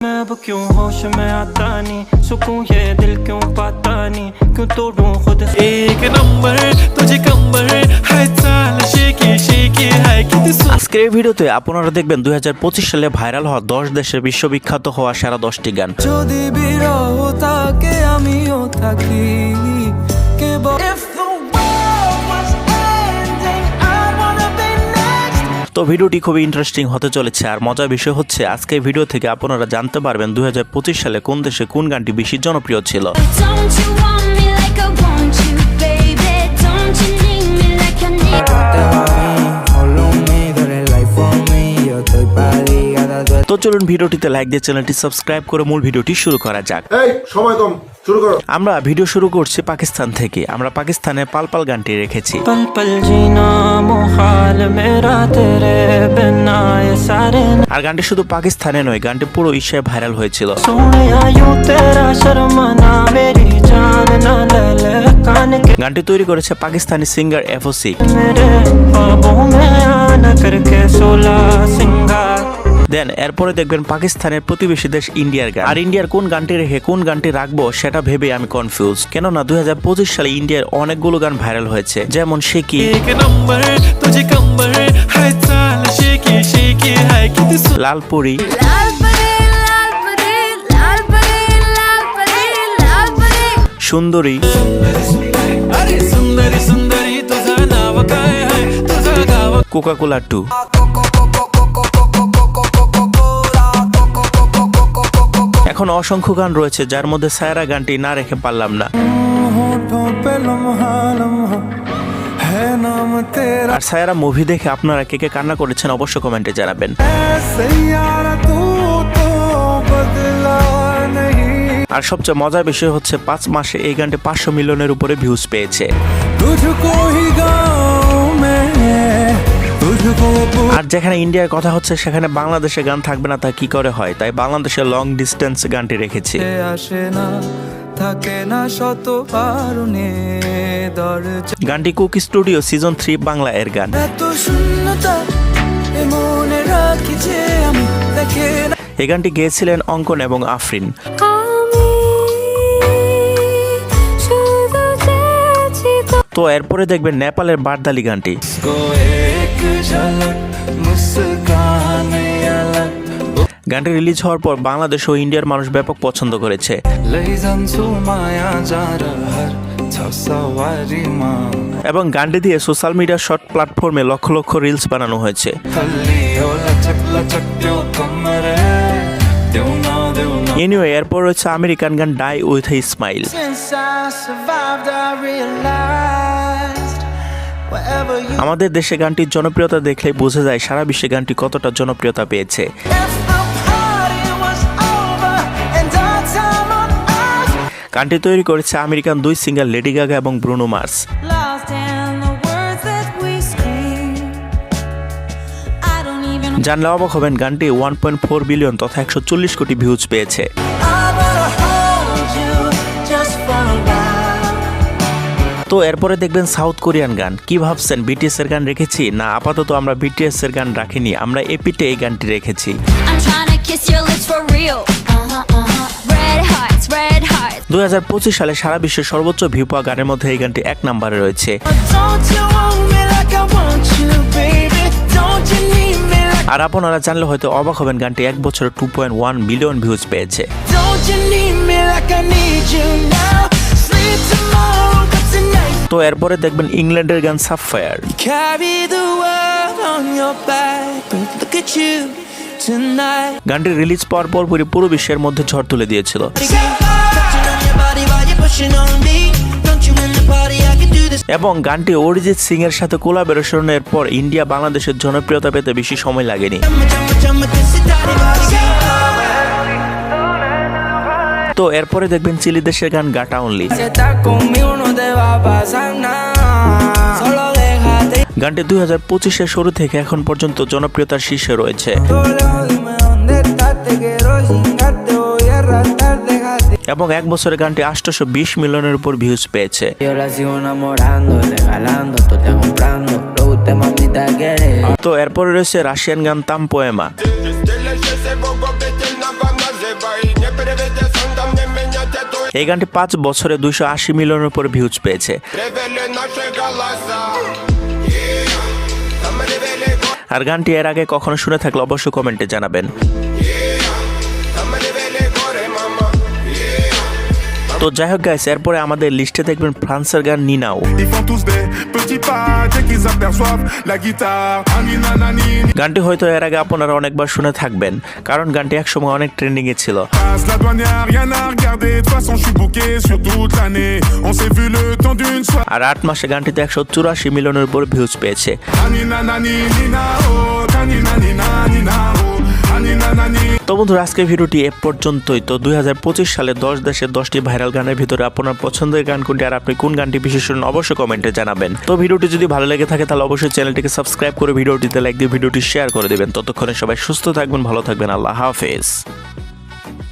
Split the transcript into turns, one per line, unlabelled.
मैं अब क्यों होश में आता नहीं सुकून ये दिल क्यों पाता नहीं क्यों तोड़ूं खुद से
एक नंबर तुझे कंबर हाय चाल शेकी शेकी हाय किती सु
আজকের এই ভিডিওতে আপনারা দেখবেন দুই সালে ভাইরাল হওয়া দশ দেশের বিশ্ববিখ্যাত হওয়া সেরা দশটি গান
যদি বিরহ থাকে আমিও থাকি কেবল
তো ভিডিওটি খুবই ইন্টারেস্টিং হতে চলেছে। আর মজার বিষয় হচ্ছে, আজকে ভিডিও থেকে আপনারা জানতে পারবেন দু হাজার পঁচিশ সালে কোন দেশে কোন গানটি বেশি জনপ্রিয় ছিল। তো চলুন ভিডিওটিতে লাইক দিয়ে চ্যানেলটি সাবস্ক্রাইব করে মূল ভিডিওটি শুরু করা যাক।
এই সময় কম শুরু করো।
আমরা ভিডিও শুরু করছি পাকিস্তান থেকে। আমরা পাকিস্তানে পাল পাল গানটি রেখেছি।
পাল পাল জিনা মুহাল মেরা তেরে বিনা সারে
আর গানটি শুধু পাকিস্তানে নয় গানটি পুরো এশিয়ায় ভাইরাল হয়েছিল।
সোনিয়া ইউ তেরা মেরি জান না লাল
গানটি তৈরি করেছে পাকিস্তানি সিঙ্গার
এফোসিক
দেন এরপরে দেখবেন পাকিস্তানের প্রতিবেশী দেশ ইন্ডিয়ার গান। আর ইন্ডিয়ার কোন গানটি রেখে কোন গানটি রাখব সেটা ভেবে আমি কনফিউজ কেননা দুই হাজার পঁচিশ সালে ইন্ডিয়ার অনেকগুলো গান ভাইরাল হয়েছে যেমন
সে কি?
লালপুরি সুন্দরী।
কোকা
কোলা টু। এখন অসংখ্য গান রয়েছে, যার মধ্যে সায়রা গানটি না রেখে পারলাম না। আর সায়রা মুভি দেখে আপনারা কে কে কান্না করেছেন অবশ্য কমেন্টে জানাবেন। আর সবচেয়ে মজার বিষয় হচ্ছে, পাঁচ মাসে এই গানটি পাঁচশো মিলিয়নের উপরে ভিউজ পেয়েছে। আর যেখানে ইন্ডিয়ার কথা হচ্ছে সেখানে বাংলাদেশে গান থাকবে না তা কি করে হয়? তাই বাংলাদেশের লং ডিস্টেন্স গানটি রেখেছি।
আসে না থাকে না
গানটি Coke Studio season three Bangla এর গান। এই গানটি গেয়েছিলেন অঙ্কন এবং আফরিন।
তো
এরপরে দেখবেন নেপালের বারদালি গানটি। গানটি রিলিজ হওয়ার পর বাংলাদেশ ও ইন্ডিয়ার মানুষ ব্যাপক পছন্দ করেছে। এবং গানটি দিয়ে সোশ্যাল মিডিয়া শর্ট প্ল্যাটফর্মে লক্ষ লক্ষ রিলস বানানো হয়েছে। এরপর রয়েছে আমেরিকান গান ডাই উইথ এ স্মাইল আমাদের দেশে গানটির জনপ্রিয়তা দেখলেই বোঝা যায় সারা বিশ্বে গানটি কতটা জনপ্রিয়তা পেয়েছে। গানটি তৈরি করেছে আমেরিকান দুই সিঙ্গার লেডি গাগা এবং ব্রুনো মার্স। জানলে অবাক হবেন গানটি ওয়ান পয়েন্ট ফোর বিলিয়ন তথা একশো চল্লিশ কোটি ভিউজ পেয়েছে। তো এরপরে দেখবেন সাউথ কোরিয়ান গান। কি ভাবছেন? বিটিএস এর গান রেখেছি? না আপাতত আমরা বিটিএস এর গান রাখিনি। আমরা এপিতে এই গানটি রেখেছি.
Uh-huh, uh-huh. Red hearts.
দুই সালে সারা বিশ্বে সর্বোচ্চ ভিউ পাওয়া গানের মধ্যে এই গানটি এক নম্বরে রয়েছে। আর আপনারা জানলে হয়তো অবাক হবেন গানটি এক বছরে two point one million views পেয়েছে। তো এরপরে দেখবেন ইংল্যান্ডের গান সাফায়ার গানটি রিলিজ পাওয়ার পরপরই পুরো বিশ্বের মধ্যে ঝড় তুলে দিয়েছিল এবং গানটি অরিজিৎ সিং এর সাথে কোলাবেরেশনের পর ইন্ডিয়া বাংলাদেশের জনপ্রিয়তা পেতে বেশি সময় লাগেনি তো এরপরে দেখবেন চিলি দেশের গান গাটা অনলি গানটি দুই হাজার পঁচিশের শুরু থেকে এখন পর্যন্ত জনপ্রিয়তার শীর্ষে
রয়েছে।
এবং এক বছরের গানটি আটশো বিশ মিলিয়নের উপর ভিউজ পেয়েছে। তো এরপরে রয়েছে রাশিয়ান গান
তাম্পোয়েমা।
এই গানটি পাঁচ বছরে দুইশো আশি মিলিয়নের উপর ভিউজ পেয়েছে। আর গানটি এর আগে কখনো শুনে থাকলে অবশ্যই কমেন্টে জানাবেন। তো যাই হোক গাইস এরপরে আমাদের লিস্টে দেখবেন ফ্রান্সের গান নিনাও। গানটি হয়তো এর আগে আপনারা অনেকবার শুনে থাকবেন কারণ গানটি একসময় অনেক ট্রেন্ডিং এ ছিল। আর আট মাসে গানটিতে একশো চুরাশি মিলিয়নের উপর ভিউজ পেয়েছে। তো বন্ধুরা, আজকের ভিডিওটি এ পর্যন্তই। তো দুই হাজার পঁচিশ সালে দশ দেশে দশটি ভাইরাল গানের ভিতরে আপনার পছন্দের গান কোনটি আর আপনি কোন গানটি বিশেষ করে অবশ্যই কমেন্টে জানাবেন। তো ভিডিওটি যদি ভালো লেগে থাকে, তাহলে অবশ্যই চ্যানেলটিকে সাবস্ক্রাইব করে ভিডিওটিতে লাইক দিয়ে ভিডিওটি শেয়ার করে দেবেন। ততক্ষণে সবাই সুস্থ থাকবেন, ভালো থাকবেন। আল্লাহ হাফেজ।